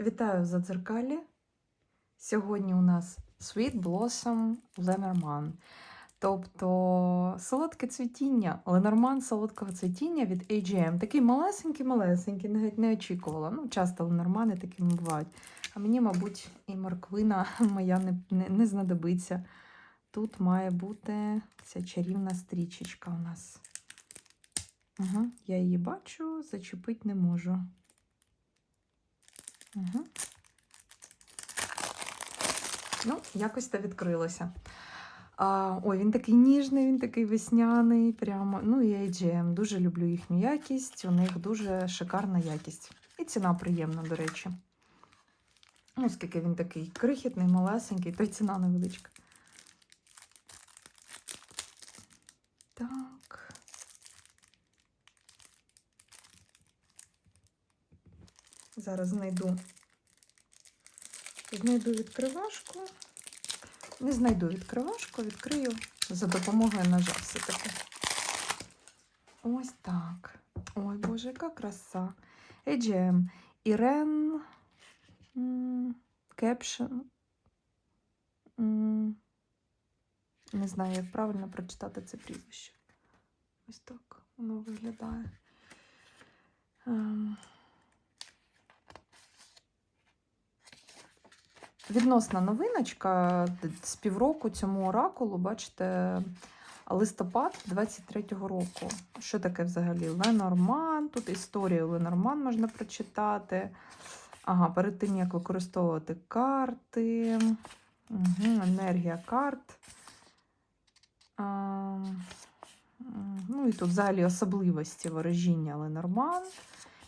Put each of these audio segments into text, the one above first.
Вітаю в Задзеркалі. Сьогодні у нас Sweet Blossom Lenormand. Тобто солодке цвітіння, Ленорман солодкого цвітіння від AGM. Такий малесенький-малесенький, навіть не очікувала. Ну, часто Ленормани такими бувають. А мені, мабуть, і морквина моя не, не, не знадобиться. Тут має бути ця чарівна стрічечка у нас. Угу, я її бачу, зачепити не можу. Ну, якось то відкрилося. А, ой, він такий ніжний, він такий весняний. Прямо. Ну і AGM. Дуже люблю їхню якість. У них дуже шикарна якість. І ціна приємна, до речі. Ну, оскільки він такий крихітний, малесенький, то й ціна невеличка. Так. Зараз знайду. Знайду відкривашку. Не знайду відкривашку, відкрию за допомогою ножа все-таки. Ось так. Ой, Боже, яка краса. AGM. Ірен Кепшн. Не знаю, як правильно прочитати це прізвище. Ось так воно виглядає. Відносна новиночка з півроку цьому оракулу, бачите, листопад 23-го року. Що таке взагалі? Ленорман. Тут історію Ленорман можна прочитати. Ага, перед тим, як використовувати карти, угу, енергія карт. А, ну і тут взагалі особливості ворожіння Ленорман.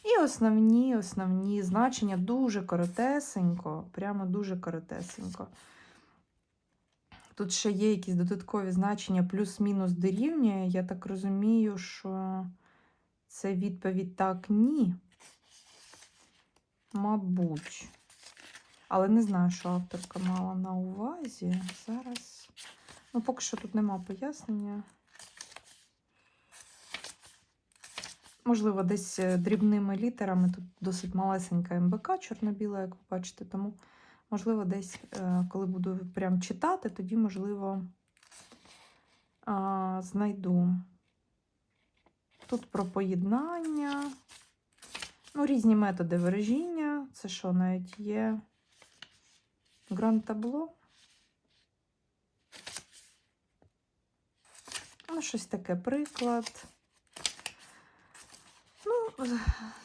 І основні, основні значення дуже коротесенько, прямо дуже коротесенько. Тут ще є якісь додаткові значення, плюс-мінус дорівнює. Я так розумію, що це відповідь так, ні. Мабуть. Але не знаю, що авторка мала на увазі. Зараз. Ну, поки що тут нема пояснення. Можливо, десь е, дрібними літерами. Тут досить малесенька МБК, чорно-біла, як ви бачите. Тому, можливо, десь, е, коли буду прям читати, тоді, можливо, знайду. Тут про поєднання, ну, різні методи виражіння. Це що навіть є гранд табло. Ну, щось таке приклад.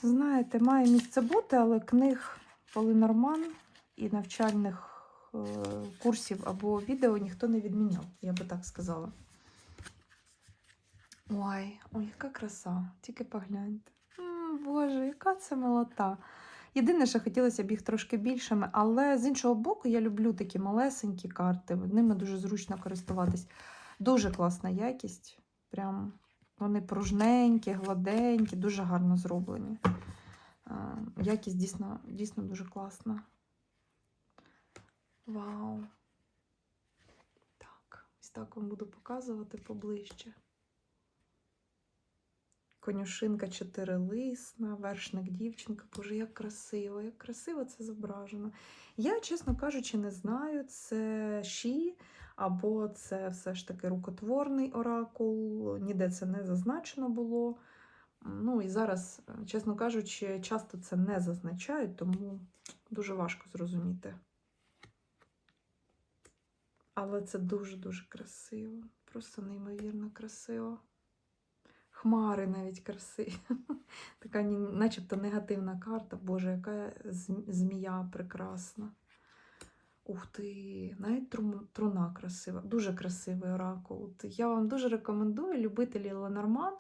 Знаєте, має місце бути, але книг Полинорман і навчальних е, курсів або відео ніхто не відміняв, я би так сказала. Ой, ой, яка краса, тільки погляньте. М, Боже, яка це милота. Єдине, що хотілося б їх трошки більшими, але з іншого боку, я люблю такі малесенькі карти, ними дуже зручно користуватись. Дуже класна якість. Прям вони пружненькі, гладенькі, дуже гарно зроблені. Якість дійсно, дійсно дуже класна. Вау! Так, ось так вам буду показувати поближче. Конюшинка чотирилисна, вершник дівчинка. Боже, як красиво, як красиво це зображено. Я, чесно кажучи, не знаю, це ші, або це все ж таки рукотворний оракул, ніде це не зазначено було. Ну і зараз, чесно кажучи, часто це не зазначають, тому дуже важко зрозуміти. Але це дуже-дуже красиво, просто неймовірно красиво. Хмари навіть красиві. Така начебто негативна карта. Боже, яка змія прекрасна. Ух ти, навіть труна красива, дуже красивий оракул. Я вам дуже рекомендую любителі Ленорман.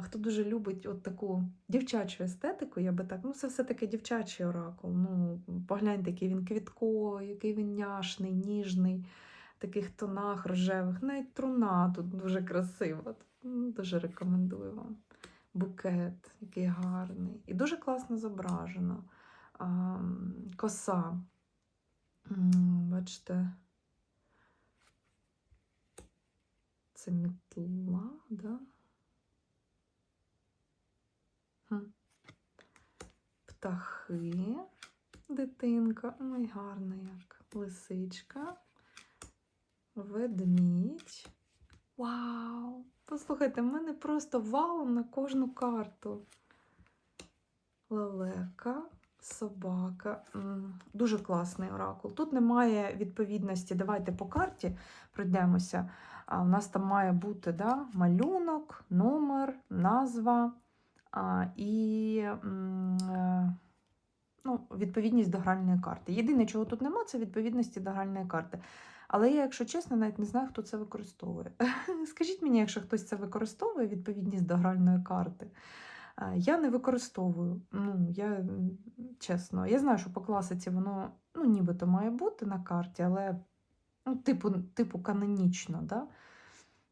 Хто дуже любить от таку дівчачу естетику, я би так, ну це все-таки дівчачий оракул. Ну, Погляньте, який він квітковий, який він няшний, ніжний, в таких тонах рожевих. Навіть труна тут дуже красива. Дуже рекомендую вам. Букет, який гарний. І дуже класно зображено. Коса. Бачите, це мітла, да? Птахи. дитинка. Ой, гарна як. Лисичка. Ведмідь. Вау! Послухайте, в мене просто вау на кожну карту. Лелека, собака. Дуже класний оракул. Тут немає відповідності. Давайте по карті пройдемося. У нас там має бути да, малюнок, номер, назва і е, ну, відповідність до гральної карти. Єдине, чого тут нема, це відповідності до гральної карти. Але я, якщо чесно, навіть не знаю, хто це використовує. Скажіть мені, якщо хтось це використовує, відповідність до гральної карти. Я не використовую. Ну, я чесно, я знаю, що по класиці воно ну, нібито має бути на карті, але ну, типу, типу канонічно. Да?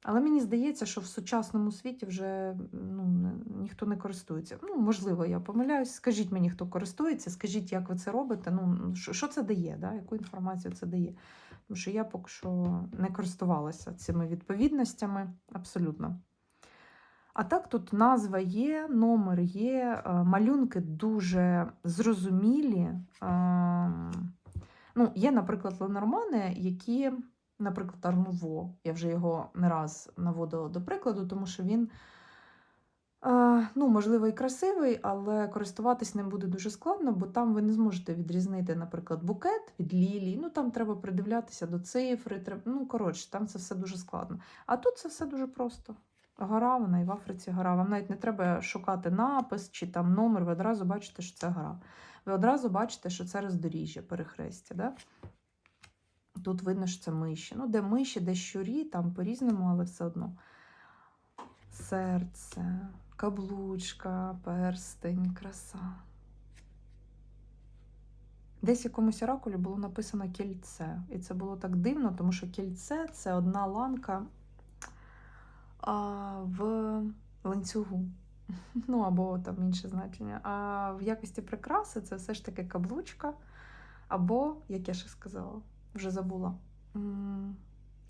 Але мені здається, що в сучасному світі вже ну, ніхто не користується. Ну, можливо, я помиляюсь. Скажіть мені, хто користується, скажіть, як ви це робите. Ну, що, це дає, да? яку інформацію це дає. Тому що я поки що не користувалася цими відповідностями абсолютно. А так тут назва є, номер є, е, малюнки дуже зрозумілі. Ем, Ну, є, наприклад, ленормани, які, наприклад, Арнуво. Я вже його не раз наводила до прикладу, тому що він, е, ну, можливо, і красивий, але користуватись ним буде дуже складно, бо там ви не зможете відрізнити, наприклад, букет від лілій. Ну, там треба придивлятися до цифри. Треба, ну, коротше, там це все дуже складно. А тут це все дуже просто. Гора, вона і в Африці гора. Вам навіть не треба шукати напис чи там номер, ви одразу бачите, що це гора. Ви одразу бачите, що це роздоріжжя, перехрестя. Да? Тут видно, що це миші. Ну, де миші, де щурі, там по-різному, але все одно. Серце, каблучка, перстень, краса. Десь в якомусь оракулі було написано кільце. І це було так дивно, тому що кільце це одна ланка в ланцюгу. Ну, або там інше значення. А в якості прикраси це все ж таки каблучка, або, як я ще сказала, вже забула.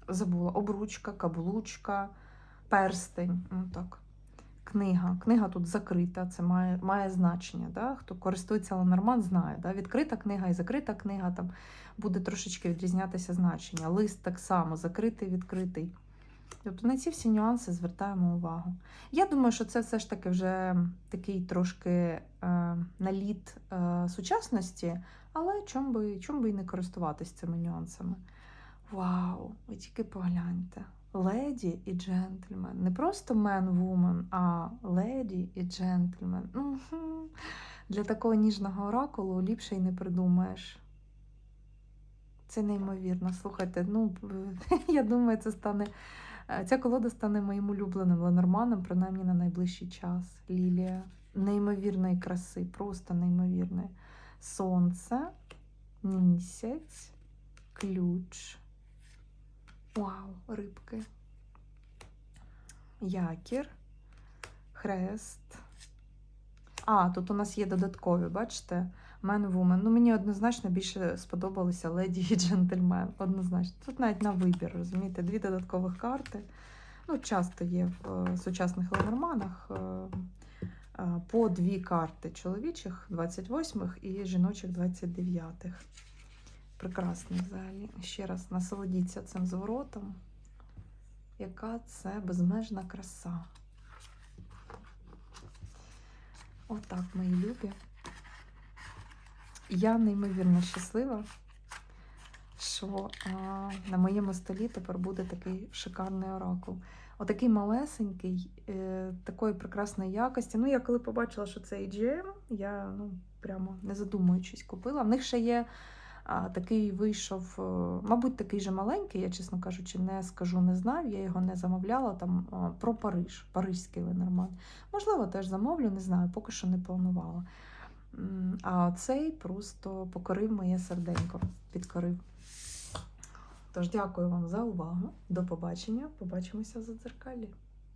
Забула обручка, каблучка, перстень. Ну, так. Книга. Книга тут закрита, це має, має значення. Да? Хто користується Ленорман, знає. Да? Відкрита книга і закрита книга там буде трошечки відрізнятися значення. Лист так само, закритий, відкритий. Тобто на ці всі нюанси звертаємо увагу. Я думаю, що це все ж таки вже такий трошки е, наліт е, сучасності, але чом би, чом би і не користуватись цими нюансами. Вау! Ви тільки погляньте. Леді і джентльмен. Не просто мен-вумен, а леді і джентльмен. Для такого ніжного оракулу ліпше й не придумаєш. Це неймовірно. Слухайте, ну я думаю, це стане. Е, Ця колода стане моїм улюбленим ленорманом, принаймні на найближчий час. Лілія неймовірної краси, просто неймовірної. Сонце, місяць, ключ. Вау, рибки. Якір, хрест. А, тут у нас є додаткові, бачите? Man Woman. Ну, мені однозначно більше сподобалися леді і джентльмен. Однозначно. Тут навіть на вибір, розумієте, дві додаткових карти. Ну, часто є в е, сучасних ленорманах е, е, по дві карти чоловічих 28-х і жіночих 29-х. Прекрасний взагалі. Ще раз насолодіться цим зворотом. Яка це безмежна краса. Отак, мої любі. Я неймовірно щаслива, що а, на моєму столі тепер буде такий шикарний оракул. Отакий малесенький, е, такої прекрасної якості. Ну, я коли побачила, що це AGM, я ну, прямо не задумуючись купила. В них ще є а, такий вийшов, е, мабуть, такий же маленький, я, чесно кажучи, не скажу, не знаю, я його не замовляла там а, про Париж, Парижський ленорман. Можливо, теж замовлю, не знаю, поки що не планувала. А цей просто покорив моє серденько, підкорив. Тож дякую вам за увагу. До побачення. Побачимося за дзеркалі.